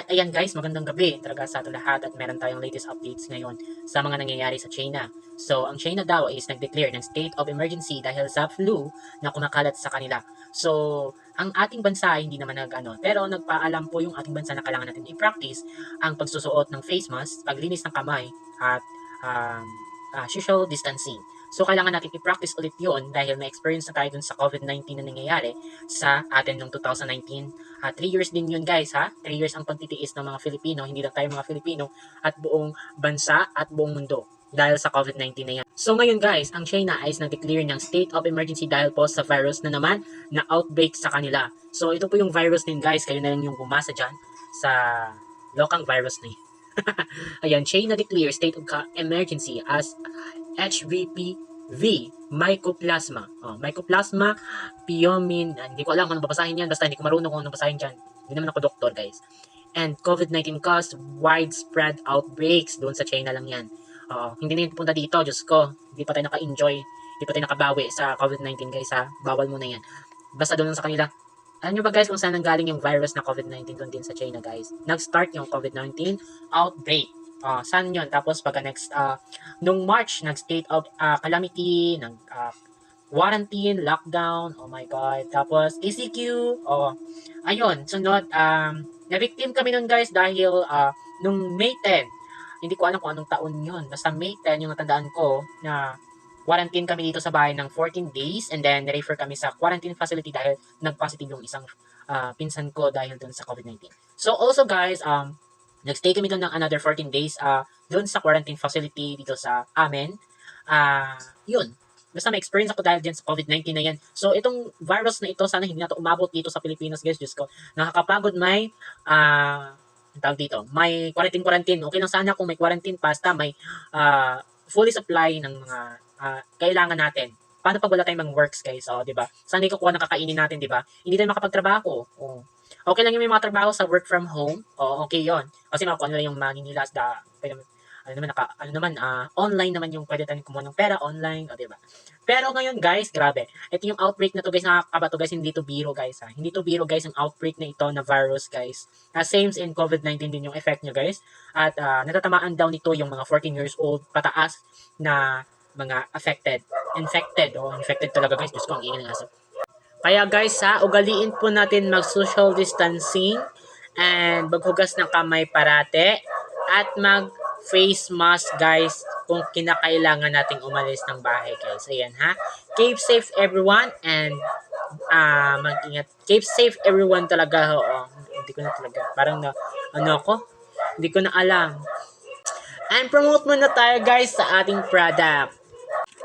At ayan guys, magandang gabi talaga sa ating lahat at meron tayong latest updates ngayon sa mga nangyayari sa China. So, ang China daw is nag-declare ng state of emergency dahil sa flu na kumakalat sa kanila. So, ang ating bansa hindi naman nag ano, pero nagpaalam po yung ating bansa na kailangan natin i-practice ang pagsusuot ng face mask, paglinis ng kamay at um, uh, social distancing. So, kailangan natin i-practice ulit yun dahil na-experience na tayo dun sa COVID-19 na nangyayari sa atin noong 2019. 3 years din yun guys ha. 3 years ang pagtitiis ng mga Filipino, hindi lang tayo mga Filipino at buong bansa at buong mundo dahil sa COVID-19 na yan. So ngayon guys, ang China ay nag-declare ng state of emergency dahil po sa virus na naman na outbreak sa kanila. So ito po yung virus din guys, kayo na lang yung bumasa dyan sa lokang virus na yun. Ayan, China declares state of emergency as HVPV Mycoplasma. Oh, Mycoplasma Pyomin. ah, Hindi ko alam kung ano babasahin yan. Basta hindi ko marunong kung ano babasahin dyan. Hindi naman ako doktor, guys. And COVID-19 caused widespread outbreaks. Doon sa China lang yan. Oo, hindi na yun punta dito. Diyos ko. Hindi pa tayo naka-enjoy. Hindi pa tayo nakabawi sa COVID-19, guys, ha. Bawal mo yan. Basta doon sa kanila. Alam nyo ba guys kung saan nanggaling yung virus na COVID-19 doon din sa China guys? Nag-start yung COVID-19 outbreak. Ah, saan yun? Tapos pagka next, ah, nung March, nag-state of ah, calamity, nag ah, quarantine, lockdown, oh my God. Tapos ECQ, oh, ayun, sunod, um, na-victim kami nun guys dahil ah, nung May 10, hindi ko alam kung anong taon yun. Basta May 10 yung natandaan ko na quarantine kami dito sa bahay ng 14 days and then refer kami sa quarantine facility dahil nag-positive yung isang ah, pinsan ko dahil dun sa COVID-19. So also guys, um, nagstay kami doon ng another 14 days uh, doon sa quarantine facility dito sa amin. Ah, yun. Basta may experience ako dahil dyan sa COVID-19 na yan. So, itong virus na ito, sana hindi na ito umabot dito sa Pilipinas, guys. Diyos ko. Nakakapagod may, ang tawag dito, may quarantine-quarantine. Okay lang sana kung may quarantine basta may ah, fully supply ng mga ah, kailangan natin. Paano pag wala tayong mga works, guys? O, di ba? Saan hindi kukuha ng kakainin natin, di ba? Hindi tayo makapagtrabaho. O, okay lang yung may mga trabaho sa work from home. O, okay yon Kasi makuha nila yung mangingilas da, pwede, ano naman, naka, ano naman, ah, online naman yung pwede tayong kumuha ng pera, online, o, di ba? Pero ngayon, guys, grabe. Ito yung outbreak na to, guys, nakakaba to, guys, hindi to biro, guys, ha? Hindi to biro, guys, yung outbreak na ito na virus, guys. Uh, same in COVID-19 din yung effect nyo, guys. At ah, natatamaan daw nito yung mga 14 years old pataas na mga affected. Infected, o infected talaga, guys. Diyos ko, ang ingay ng aso. Kaya guys ha, ugaliin po natin mag social distancing and maghugas ng kamay parate at mag face mask guys kung kinakailangan nating umalis ng bahay guys. Ayan ha. Keep safe everyone and ah mag-ingat. Keep safe everyone talaga. Oo. Hindi ko na talaga. Parang na, ano ako? Hindi ko na alam. And promote muna tayo guys sa ating product.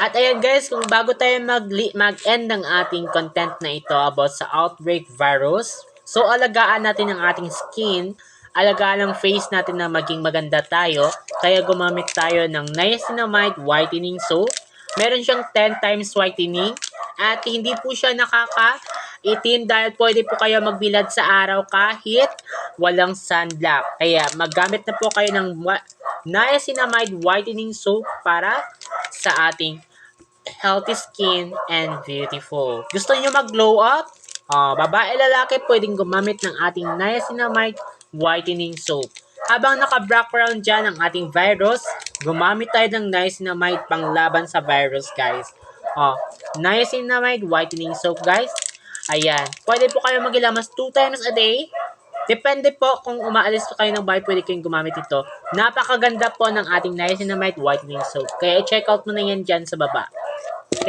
At ayan guys, kung bago tayo mag mag-end ng ating content na ito about sa outbreak virus, so alagaan natin ang ating skin, alagaan ang face natin na maging maganda tayo, kaya gumamit tayo ng niacinamide whitening soap. Meron siyang 10 times whitening at hindi po siya nakaka itim dahil pwede po kayo magbilad sa araw kahit walang sunblock. Kaya maggamit na po kayo ng niacinamide whitening soap para sa ating healthy skin and beautiful. Gusto niyo mag-glow up? Ah, babae lalaki pwedeng gumamit ng ating niacinamide whitening soap. Habang naka-background dyan ang ating virus, gumamit tayo ng niacinamide panglaban sa virus, guys. Oh, niacinamide whitening soap, guys. Ayan. Pwede po kayo magilamas 2 times a day. Depende po kung umaalis po kayo ng bahay, pwede kayong gumamit ito. Napakaganda po ng ating niacinamide whitening soap. Kaya i-check out mo na yan dyan sa baba.